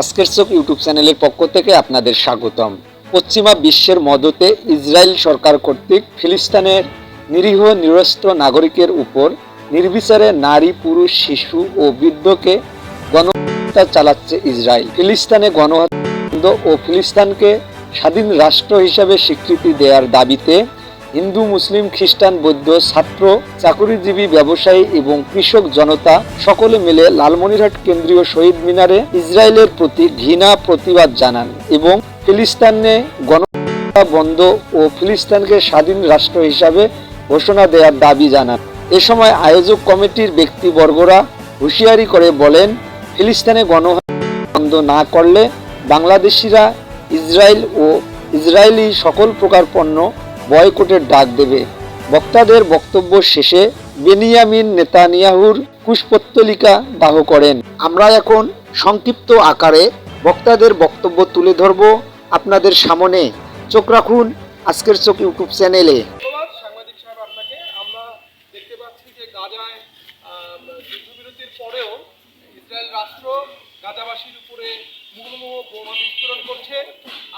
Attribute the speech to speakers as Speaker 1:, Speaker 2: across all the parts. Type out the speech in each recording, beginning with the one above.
Speaker 1: আজকের চোখ ইউটিউব চ্যানেলের পক্ষ থেকে আপনাদের স্বাগতম। পশ্চিমা বিশ্বের মদতে ইসরায়েল সরকার কর্তৃক ফিলিস্তিনের নিরীহ নিরস্ত্র নাগরিকের উপর নির্বিচারে নারী পুরুষ শিশু ও বৃদ্ধকে গণহত্যা চালাচ্ছে ইসরায়েল। ফিলিস্তিনে গণহত্যা ও ফিলিস্তানকে স্বাধীন রাষ্ট্র হিসাবে স্বীকৃতি দেওয়ার দাবিতে হিন্দু, মুসলিম, খ্রিস্টান, বৌদ্ধ, ছাত্র, চাকুরিজীবী, ব্যবসায়ী এবং কৃষক জনতা সকলে মিলে লালমনিরহাট কেন্দ্রীয় শহীদ মিনারে ইসরায়েলের প্রতি ঘৃণা প্রতিবাদ জানান এবং ফিলিস্তিনে গণহত্যা বন্ধ ও ফিলিস্তিনকে স্বাধীন রাষ্ট্র হিসাবে ঘোষণা দেওয়ার দাবি জানান। এ সময় আয়োজক কমিটির ব্যক্তিবর্গরা হুঁশিয়ারি করে বলেন, ফিলিস্তানে গণহত্যা বন্ধ না করলে বাংলাদেশিরা ইসরায়েল ও ইসরায়েলি সকল প্রকার পণ্য বয়কটের ডাক দেবে। বক্তাদের বক্তব্য শেষে বেনিয়ামিন নেতানিয়াহুর কুশপত্তলিকা দাহ করেন। আমরা এখন সংক্ষিপ্ত আকারে বক্তাদের বক্তব্য তুলে ধরব আপনাদের সামনে। চোখ রাখুন আজকের চোখ ইউটিউব চ্যানেলে।
Speaker 2: রাষ্ট্র গাজাবাসীর উপরে মুহুর্মুহ বোমা বিস্ফোরণ করছে।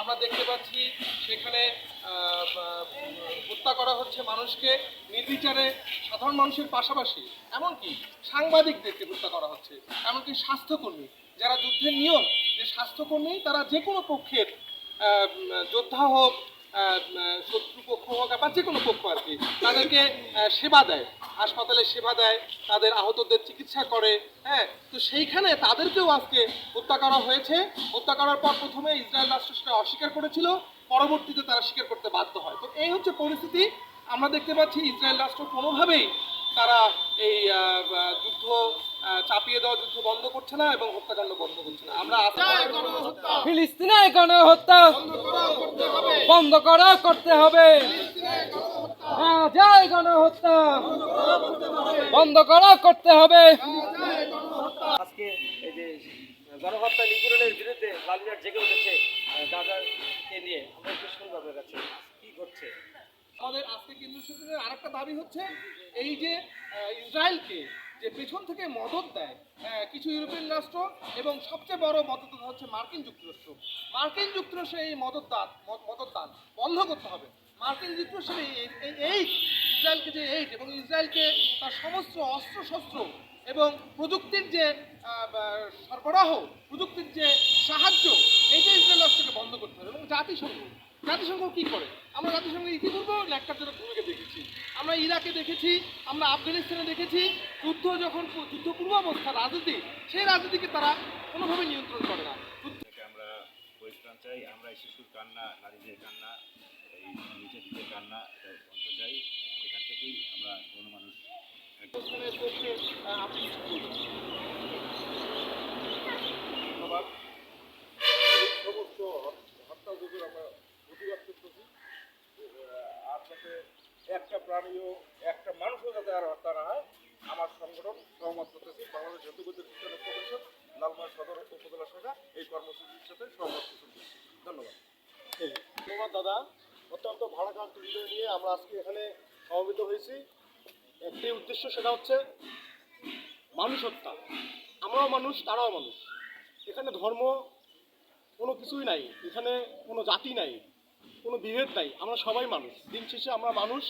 Speaker 2: আমরা দেখতে পাচ্ছি সেখানে হত্যা করা হচ্ছে মানুষকে নির্বিচারে সাধারণ মানুষের পাশাপাশি। এমনকি সাংবাদিকদেরকে হত্যা করা হচ্ছে। এমনকি স্বাস্থ্যকর্মী যারা যুদ্ধের নিয়ম যে স্বাস্থ্যকর্মী তারা যে কোনো পক্ষের যোদ্ধা হোক আহ, আহ, শত্রু পক্ষ হোক বা যে কোনো পক্ষ আর কি তাদেরকে সেবা দেয়। হাসপাতালে সেবা দেয় তাদের আহতদের চিকিৎসা করে হ্যাঁ? তো সেইখানে তাদেরকেও আজকে হত্যা করা হয়েছে। হত্যা করার পর প্রথমে ইসরায়েল রাষ্ট্র সেটা অস্বীকার করেছিল পরবর্তীতে তারা স্বীকার করতে বাধ্য হয়। তো এই হচ্ছে পরিস্থিতি। আমরা দেখতে পাচ্ছি ইসরায়েল রাষ্ট্র কোনোভাবেই তারা এই যুদ্ধ চাপিয়ে দেওয়া যুদ্ধ বন্ধ করছে না এবং হত্যাকাণ্ড বন্ধ করছে না। আমরা
Speaker 3: ফিলিস্তিনে গণহত্যা। বন্ধ করা করতে হবে। গাজায় গণহত্যা। বন্ধ করা করতে হবে।
Speaker 4: আজকে এই যে গণহত্যা নিপীড়নের বিরুদ্ধে লালুজার জেগে উঠেছে গাজাকে নিয়ে। আমরা একটু শুনব আপনার কাছে কি ঘটছে?
Speaker 2: আমাদের আজকে কেন্দ্র সরকারের আরেকটা দাবি হচ্ছে এই যে ইসরায়েলকে যে পেছন থেকে মদত দেয় আহ, কিছু ইউরোপিয়ান রাষ্ট্র এবং সবচেয়ে বড় মদত হচ্ছে মার্কিন যুক্তরাষ্ট্র। মার্কিন যুক্তরাষ্ট্র এই মদত দান মদত দান বন্ধ করতে হবে। মার্কিন যুক্তরাষ্ট্রের এই ইসরায়েলকে যে এইট এবং ইসরায়েলকে তার সমস্ত অস্ত্র শস্ত্র এবং প্রযুক্তির যে সরবরাহ, প্রযুক্তির যে সাহায্য, এইটা ইসরায়েল রাষ্ট্রকে বন্ধ করতে হবে। এবং জাতিসংঘ জাতিসংঘ কী করে? আমরা জাতিসংঘ ইতিপূর্ব ন্যাক্কারজনক ভূমিকা দেখেছি। আমরা ইরাকে দেখেছি, আমরা আফগানিস্তানে দেখেছি, যুদ্ধ যখন যুদ্ধ পূর্বাবস্থা, রাজনীতি, সেই রাজনীতিকে তারা কোনোভাবে নিয়ন্ত্রণ করে না।
Speaker 5: আমরা চাই। আমরা শিশুর কান্না, নারীদের কান্না এই নির্যাতিতের কান্না এটা অন্ত চাই এখান থেকেই আমরা কোনো মানুষ।
Speaker 6: ধন্যবাদ সমস্ত হত্যাযোগের আমরা প্রতিবাদ আর যাতে একটা প্রাণীও একটা মানুষও যাতে আর হত্যা না হয় আমার সংগঠন সহমত করতেছি বাংলাদেশ খ্রিস্টান ঐক্য পরিষদ লালমাই সদর উপজেলা শাখা এই কর্মসূচির সাথে সহমত পোষণ করছি ধন্যবাদ
Speaker 7: ধন্যবাদ দাদা অত্যন্ত ভাড়াক্রান্ত হৃদয় নিয়ে আমরা আজকে এখানে সমবেত হয়েছি। একটি উদ্দেশ্য সেটা হচ্ছে মানুষ হত্যা। আমরাও মানুষ, তারাও মানুষ। এখানে ধর্ম কোনো কিছুই নাই। এখানে কোনো জাতি নাই, কোনো বিভেদ নাই। আমরা সবাই মানুষ। দিন শেষে আমরা মানুষ।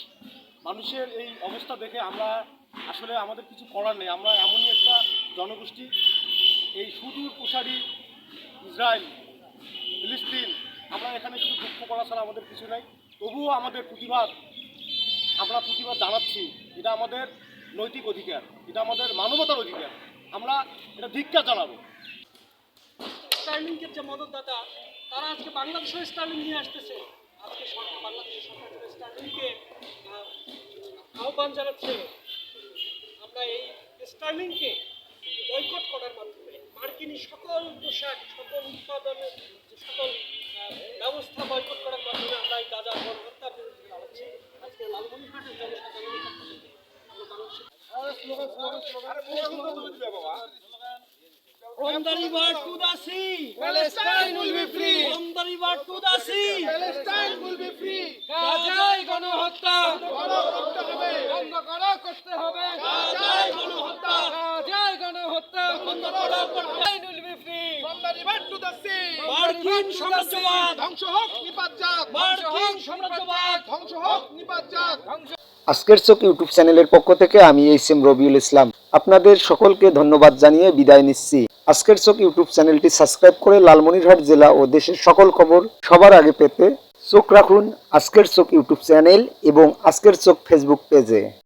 Speaker 7: মানুষের এই অবস্থা দেখে আমরা আসলে আমাদের কিছু করার নেই। আমরা এমনই একটা জনগোষ্ঠী। এই সুদূর প্রসারী ইসরায়েল, ফিলিস্তিন আমরা এখানে শুধু দুঃখ করা ছাড়া আমাদের কিছু নাই। তবুও আমাদের প্রতিবাদ, আমরা প্রতিবাদ জানাচ্ছি। এটা আমাদের নৈতিক অধিকার, এটা আমাদের মানবতার অধিকার। আমরা এটা ধিক্কার জানাব।
Speaker 4: স্টার্লিংকের যে মদতদাতা, তারা আজকে বাংলাদেশেও স্টার্লিং নিয়ে আসতেছে। আজকে সরকার, বাংলাদেশের সরকার স্টার্লিংকে আহ্বান জানাচ্ছে। আমরা এই স্টার্লিংকে বয়কট করার মাধ্যমে মার্কিনী সকল পোশাক সকল উৎপাদনের সকল ব্যবস্থা বয়কট করার মাধ্যমে আমরা এই গাজা গণহত্যার বিরুদ্ধে দাঁড়াচ্ছি আজকে লালমনিরহাটের জনসাধারণের From the river to the sea,
Speaker 3: Palestine will be free.
Speaker 4: from the river to the sea,
Speaker 2: Palestine will be free.
Speaker 3: গাজায় গণহত্যা
Speaker 2: বড় করতে হবে
Speaker 3: বন্ধ করা করতে হবে
Speaker 4: গাজায় গণহত্যা,
Speaker 3: গাজায় গণহত্যা বন্ধ করা Palestine will be free.
Speaker 2: From the river to the sea.
Speaker 4: মার্কিন সাম্রাজ্যবাদ,
Speaker 2: ধ্বংস হোক নিপাতজাত
Speaker 4: মার্কিন সাম্রাজ্যবাদ,
Speaker 2: ধ্বংস হোক নিপাতজাত
Speaker 1: আজকের চোখ ইউটিউব চ্যানেলের পক্ষ থেকে আমি এইচ এম রবিউল ইসলাম। আপনাদের সকলকে ধন্যবাদ জানিয়ে বিদায় নিচ্ছি। আজকের চোখ ইউটিউব চ্যানেলটি সাবস্ক্রাইব করে লালমনিরহাট জেলা ও দেশের সকল খবর সবার আগে পেতে চোখ রাখুন আজকের চোখ ইউটিউব চ্যানেল এবং আজকের চোখ ফেসবুক পেজে।